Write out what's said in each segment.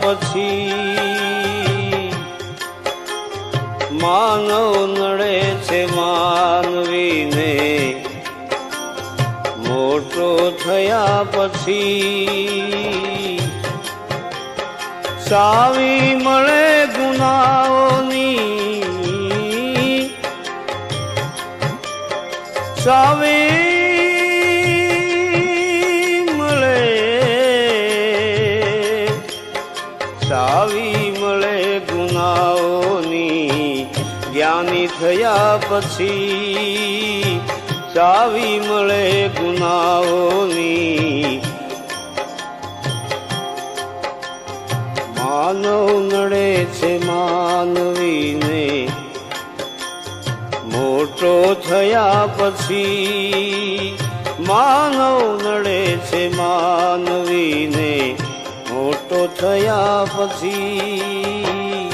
પછી માનવ નડે છે માનવીને. મોટો થયા પછી સાવી મળે ગુનાઓની. સાવી સાવી મળે ગુનાઓની, જ્ઞાની થયા પછી ચાવી મળે ગુનાઓની. માનવ નડે છે માનવીને, મોટો થયા પછી માનવ નડે છે માનવીને. થયા પછી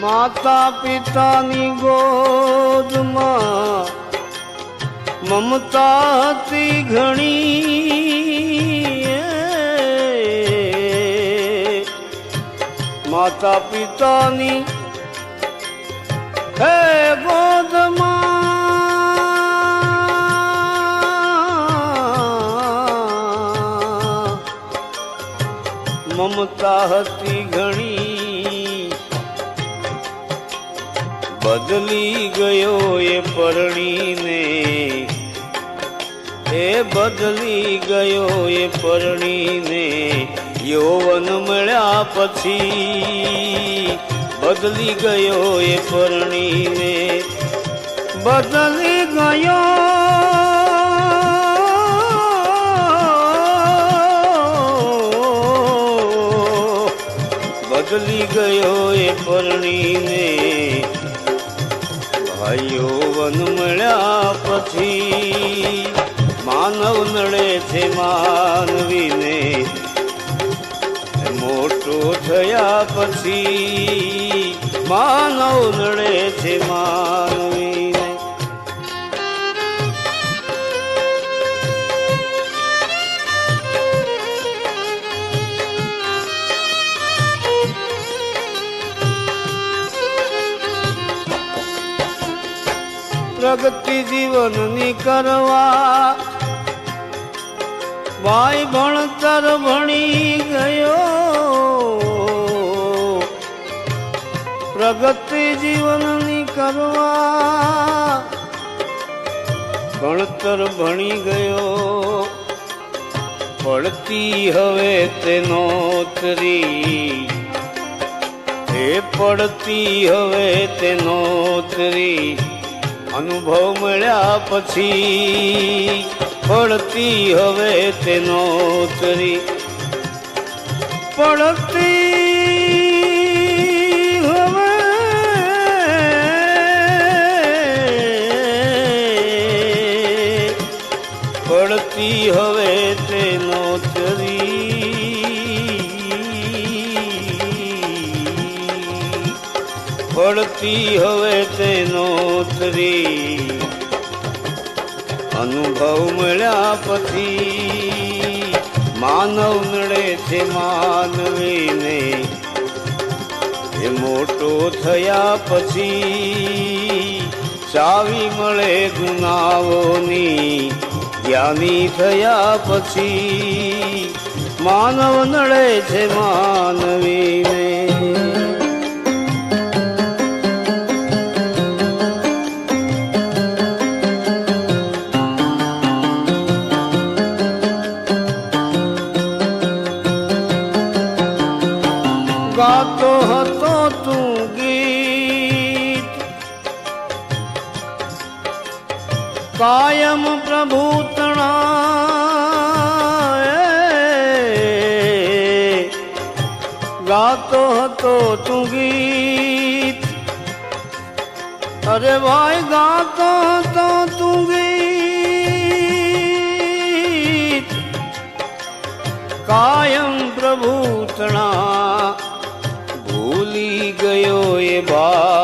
માતા પિતાની ગોદમાં મમતા હતી ઘણી માતા પિતાની હે ગોદમાં. મમતા હતી ઘણી. બદલી ગયો એ પરણીને. એ બદલી ગયો એ પરણીને. યૌવન મળ્યા પછી બદલી ગયો એ પરણીને. બદલી ગયો. બદલી ગયો એ પરણીને. ભાઈઓ વન મળ્યા પછી માનવ નડે છે માનવીને. મોટો થયા પછી માનવ નડે છે માનવીને. પ્રગતિ જીવનની કરવા ભાઈ ભણતર ભણી ગયો. પ્રગતિ જીવનની કરવા ભણતર ભણી ગયો. પડતી હવે તે નોતરી એ પડતી હવે તે નોતરી અનુભવ મળ્યા પછી પડતી હવે તેનો ઉતરી પડતી હવે પડતી હવે તેનો નોતરી પડતી હવે તેનો નોતરી અનુભવ મળ્યા પછી માનવ નડે છે માનવીને. એ મોટો થયા પછી ચાવી મળે ગુનાઓની. જ્ઞાની થયા પછી માનવ નડે છે માનવીને. કાયમ પ્રભુ તણાય ગાતો હતો તું ગીત. અરે ભાઈ ગાતો હતો તું ગીત. કાયમ પ્રભુ તણા ભૂલી ગયો એ ભાવના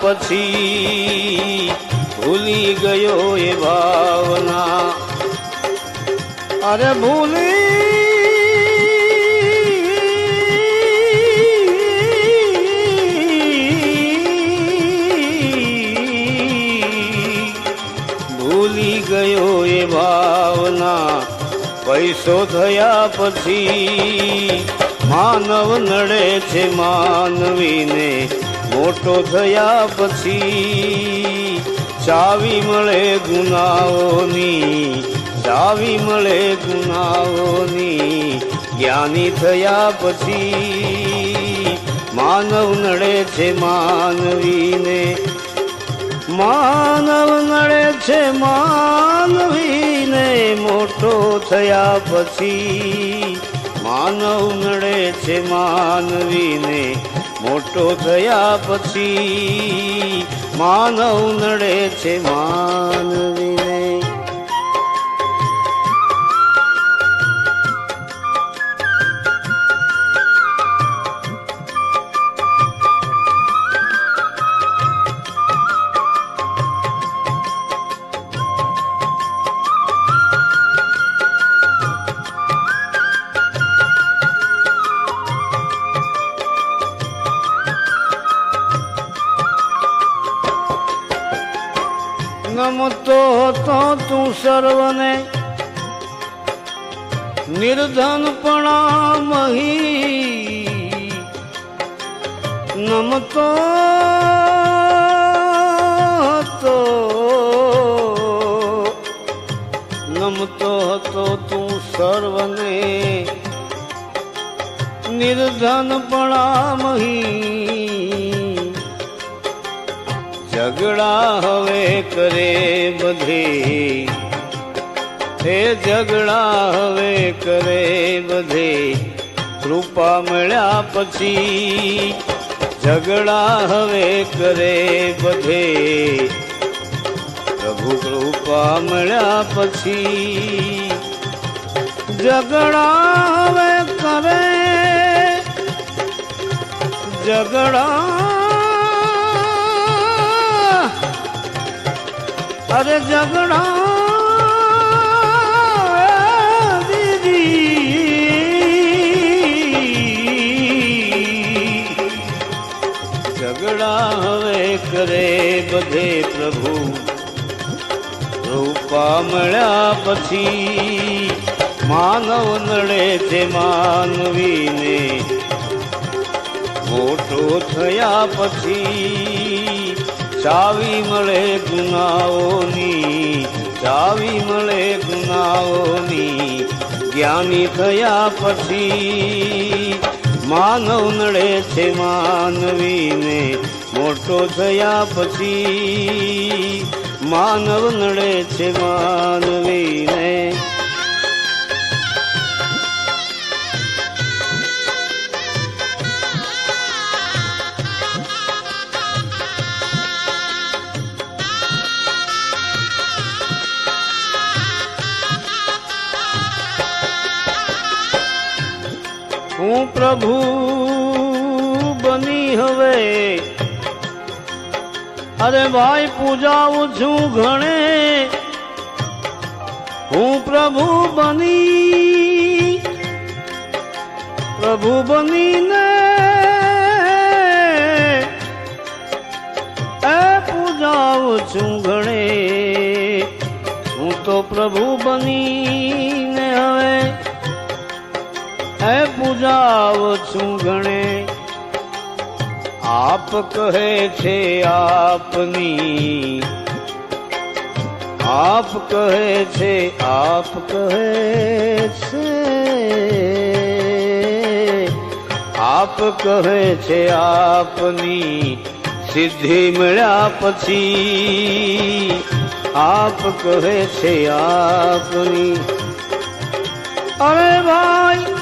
પછી ભૂલી ગયો એ ભાવના. અરે ભૂલી ભૂલી ગયો એ ભાવના. પૈસો થયા પછી માનવ નડે છે માનવીને. મોટો થયા પછી ચાવી મળે ગુનાઓની, ચાવી મળે ગુનાઓની. જ્ઞાની થયા પછી માનવ નડે છે માનવીને. માનવ નડે છે માનવીને. મોટો થયા પછી માનવ નડે છે માનવીને. મોટો થયા પછી માનવ નડે છે માનવીને. સર્વને નિર્ધનપણા મહી નમતો હતો. નમતો હતો તું સર્વને નિર્ધનપણા મહી ઝઘડા હવે કરે બધે. હે ઝઘડા હવે કરે બધે. કૃપા મળ્યા પછી ઝઘડા હવે કરે બધે. પ્રભુ કૃપા મળ્યા પછી ઝઘડા હવે કરે. ઝઘડા અરે ઝઘડા હવે કરે બધે પ્રભુ. રૂપા મળ્યા પછી માનવ નડે છે માનવીને. મોટો થયા પછી ચાવી મળે ગુનાઓની, ચાવી મળે ગુનાઓની. જ્ઞાની થયા પછી માનવ નડે છે માનવીને. થયા પછી માનવ નડે છે માનવીને. હું પ્રભુ બની હવે અરે ભાઈ પૂજાવું છું ઘણે. હું પ્રભુ બની. પ્રભુ બનીને એ પૂજાવું છું ઘણે. હું તો પ્રભુ બનીને હવે એ પૂજાવ છું ગણે આપ કહે છે આપની. આપ કહે છે, આપ કહે છે. આપ કહે છે આપની સિદ્ધિ મળ્યા પછી. આપ કહે છે આપની. અરે ભાઈ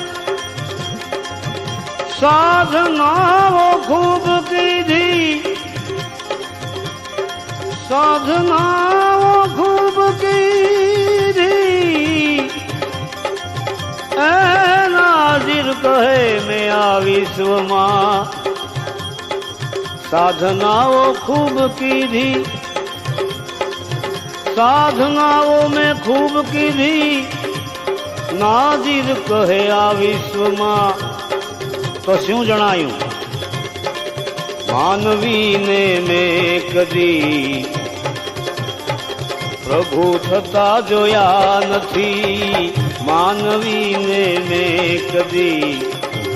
સાધનાઓ ખૂબ કીધી સાધનાઓ ખૂબ કીધી એ નાજીર કહે, મેં આ વિશ્વમાં સાધનાઓ ખૂબ કીધી. સાધનાઓ મેં ખૂબ કીધી. નાજીર કહે, આ વિશ્વમાં તો જણાયું? માનવીને મેં કદી પ્રભુ થતા જોયા નથી. માનવીને મેં કદી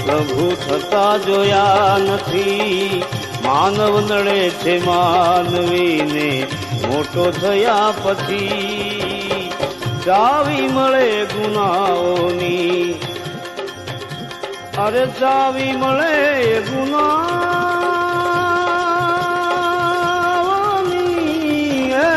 પ્રભુ થતા જોયા નથી. માનવ નડે છે માનવીને મોટો થયા પછી. ચાવી મળે ગુનાઓની અરે ચાવી મળે ગુનાઓની એ.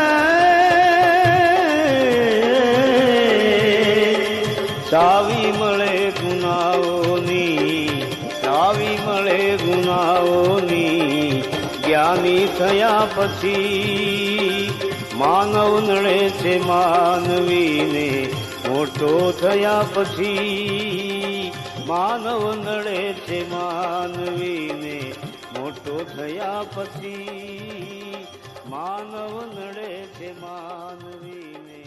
ચાવી મળે ગુનાઓની, ચાવી મળે ગુનાઓની, જ્ઞાની થયા પછી માનવ નડે છે માનવીને, મોટો થયા પછી માનવ નડે છે માનવીને મોટો થયા પછી. માનવ નડે છે માનવીને